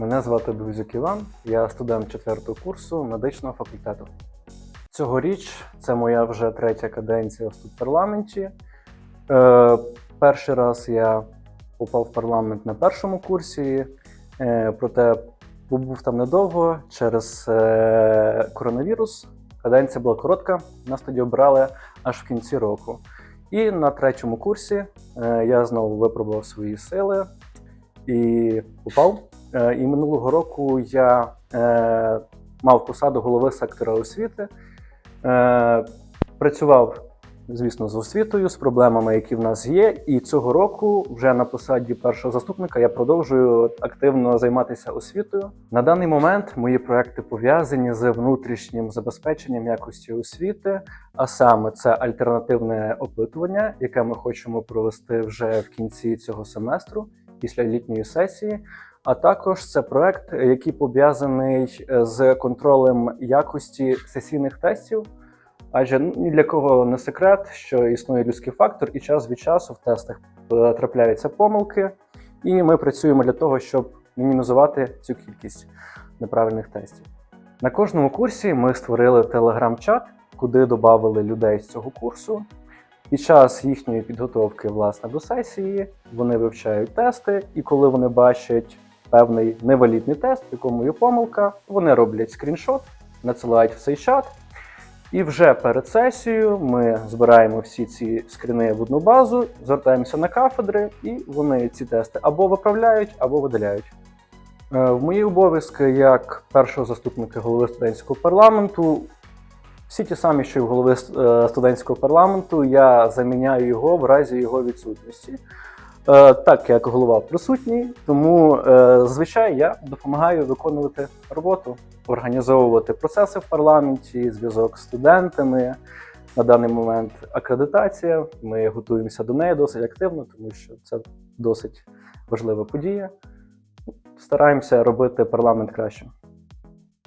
Мене звати Бузюк Іван, я студент четвертого курсу медичного факультету. Цьогоріч це моя вже третя каденція в студпарламенті. Е, перший раз я попав в парламент на першому курсі, е, проте побув там недовго через е, коронавірус. Каденція була коротка, нас тоді обрали аж в кінці року. І на третьому курсі е, я знову випробував свої сили і попав. Е, І минулого року я е, мав посаду голови сектора освіти. Е, працював, звісно, з освітою, з проблемами, які в нас є. І цього року, вже на посаді першого заступника, я продовжую активно займатися освітою. На даний момент мої проекти пов'язані з внутрішнім забезпеченням якості освіти, а саме це альтернативне опитування, яке ми хочемо провести вже в кінці цього семестру, після літньої сесії. А також це проект, який пов'язаний е, з контролем якості сесійних тестів. Адже ні для кого не секрет, що існує людський фактор, і час від часу в тестах е, трапляються помилки, і ми працюємо для того, щоб мінімізувати цю кількість неправильних тестів. На кожному курсі ми створили телеграм-чат, куди додали людей з цього курсу. Під час їхньої підготовки власне до сесії вони вивчають тести, і коли вони бачать певний невалідний тест, в якому є помилка, вони роблять скріншот, надсилають в цей чат. І вже перед сесією ми збираємо всі ці скріни в одну базу, звертаємося на кафедри, і вони ці тести або виправляють, або видаляють. Е, В мої обов'язки як першого заступника голови студентського парламенту всі ті самі, що й в голови е, студентського парламенту, я заміняю його в разі його відсутності. Е, Так як голова присутній, тому е, зазвичай я допомагаю виконувати роботу, організовувати процеси в парламенті, зв'язок з студентами. На даний момент акредитація. Ми готуємося до неї досить активно, тому що це досить важлива подія. Стараємося робити парламент кращим.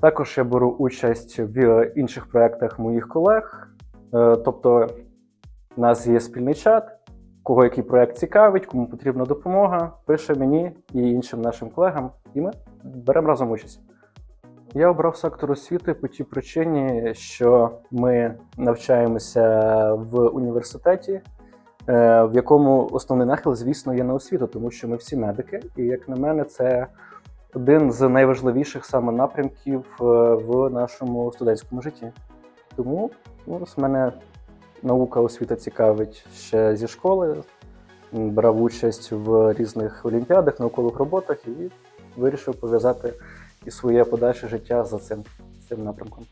Також я беру участь в інших проєктах моїх колег. Е, Тобто, у нас є спільний чат, кого який проєкт цікавить, кому потрібна допомога, пише мені і іншим нашим колегам, і ми беремо разом участь. Я обрав сектор освіти по тій причині, що ми навчаємося в університеті, е, в якому основний нахил, звісно, є на освіту, тому що ми всі медики, і як на мене, це один з найважливіших саме напрямків е, в нашому студентському житті. Тому ну, ось мене наука освіта цікавить ще зі школи. Брав участь в різних олімпіадах, наукових роботах і вирішив пов'язати і своє подальше життя за цим, цим напрямком.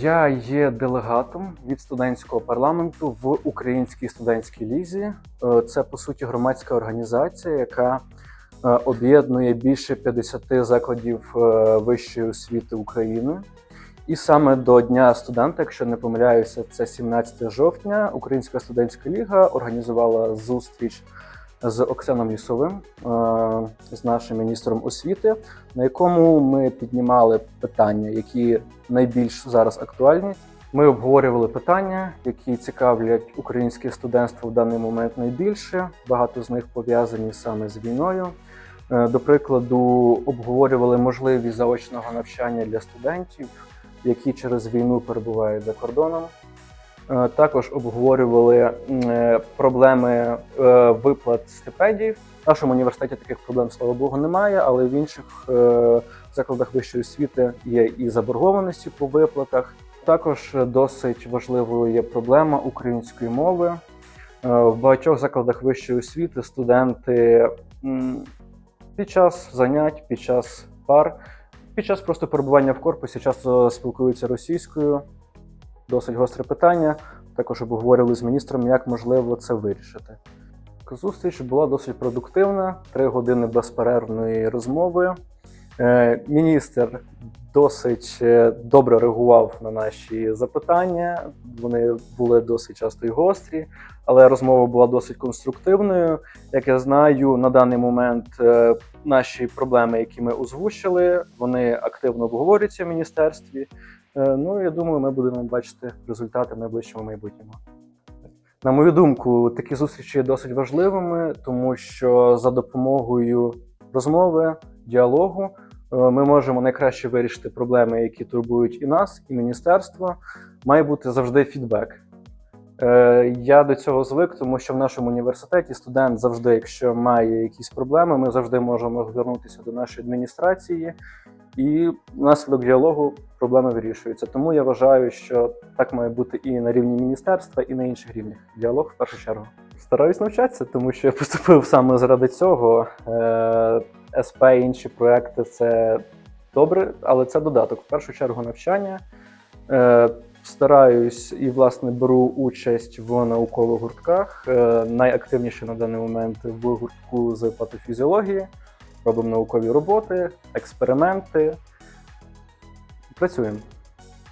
Я є делегатом від студентського парламенту в Українській студентській лізі. Е, Це по суті громадська організація, яка е, об'єднує більше 50 закладів е, вищої освіти України. І саме до Дня студента, якщо не помиляюся, це 17 жовтня. Українська студентська ліга організувала зустріч з Оксаном Лісовим, е, з нашим міністром освіти, на якому ми піднімали питання, які найбільш зараз актуальні. Ми обговорювали питання, які цікавлять українське студентство в даний момент найбільше. Багато з них пов'язані саме з війною. Е, До прикладу, обговорювали можливість заочного навчання для студентів, які через війну перебувають за кордоном. Е, Також обговорювали е, проблеми е, виплат стипендій. В нашому університеті таких проблем, слава Богу, немає, але в інших закладах вищої освіти є і заборгованості по виплатах. Також досить важливою є проблема української мови. В багатьох закладах вищої освіти студенти під час занять, під час пар, під час просто перебування в корпусі часто спілкуються російською. Досить гостре питання. Також обговорювали з міністром, як можливо це вирішити. Зустріч була досить продуктивна, три години безперервної розмови. Е, Міністр досить е, добре реагував на наші запитання. Вони були досить часто і гострі, але розмова була досить конструктивною. Як я знаю, на даний момент е, наші проблеми, які ми озвучили, вони активно обговорюються в міністерстві. Ну, я думаю, ми будемо бачити результати в найближчому майбутньому. На мою думку, такі зустрічі є досить важливими, тому що за допомогою розмови діалогу ми можемо найкраще вирішити проблеми, які турбують і нас, і міністерство. Має бути завжди фідбек. Е, Я до цього звик, тому що в нашому університеті студент завжди, якщо має якісь проблеми, ми завжди можемо звернутися до нашої адміністрації, і внаслідок діалогу проблеми вирішуються. Тому я вважаю, що так має бути і на рівні міністерства, і на інших рівнях. Діалог в першу чергу. Стараюсь навчатися, тому що я поступив саме заради цього. СП і інші проекти це добре, але це додаток. В першу чергу навчання. Е, Стараюсь і власне беру участь в наукових гуртках. Е, Найактивніше на даний момент в гуртку з патофізіології. Робимо наукові роботи, експерименти. Працюємо.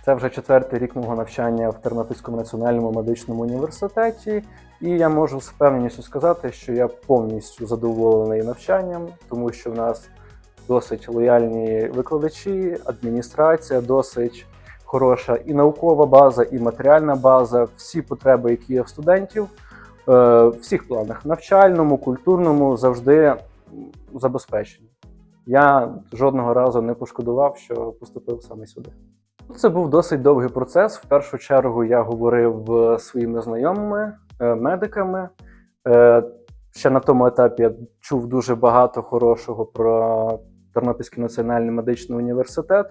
Це вже четвертий рік мого навчання в Тернопільському національному медичному університеті, і я можу з впевненістю сказати, що я повністю задоволений навчанням, тому що в нас досить лояльні викладачі, адміністрація, досить хороша і наукова база, і матеріальна база. Всі потреби, які є в студентів, е, в всіх планах навчальному, культурному, завжди забезпечені. Я жодного разу не пошкодував, що поступив саме сюди. Це був досить довгий процес. В першу чергу я говорив е, своїми знайомими, е, медиками. Е, Ще на тому етапі я чув дуже багато хорошого про Тернопільський національний медичний університет.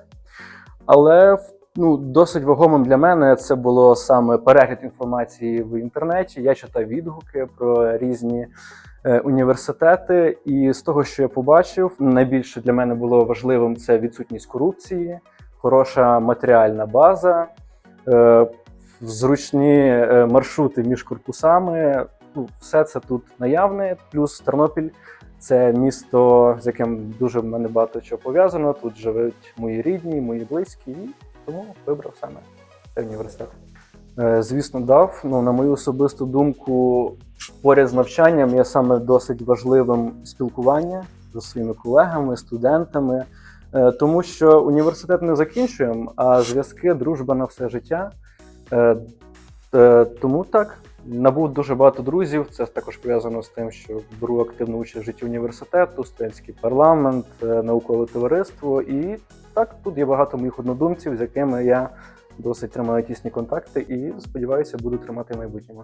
Але ну, досить вагомим для мене це було саме перегляд інформації в інтернеті. Я читав відгуки про різні університети, і з того, що я побачив, найбільше для мене було важливим це відсутність корупції, хороша матеріальна база, е, зручні е, маршрути між корпусами. Ну, все це тут наявне. Плюс Тернопіль це місто, з яким дуже в мене багато чого пов'язано. Тут живуть мої рідні, мої близькі, і тому вибрав саме цей університет. Е, Звісно, дав. Ну, на мою особисту думку, поряд з навчанням є саме досить важливим спілкування зі своїми колегами, студентами, тому що університет не закінчуємо, а зв'язки, дружба на все життя. Е, е, Тому так, набув дуже багато друзів. Це також пов'язано з тим, що беру активну участь в житті університету, студентський парламент, е, наукове товариство. І так, тут є багато моїх однодумців, з якими я досить тримаю тісні контакти і сподіваюся, буду тримати в майбутньому.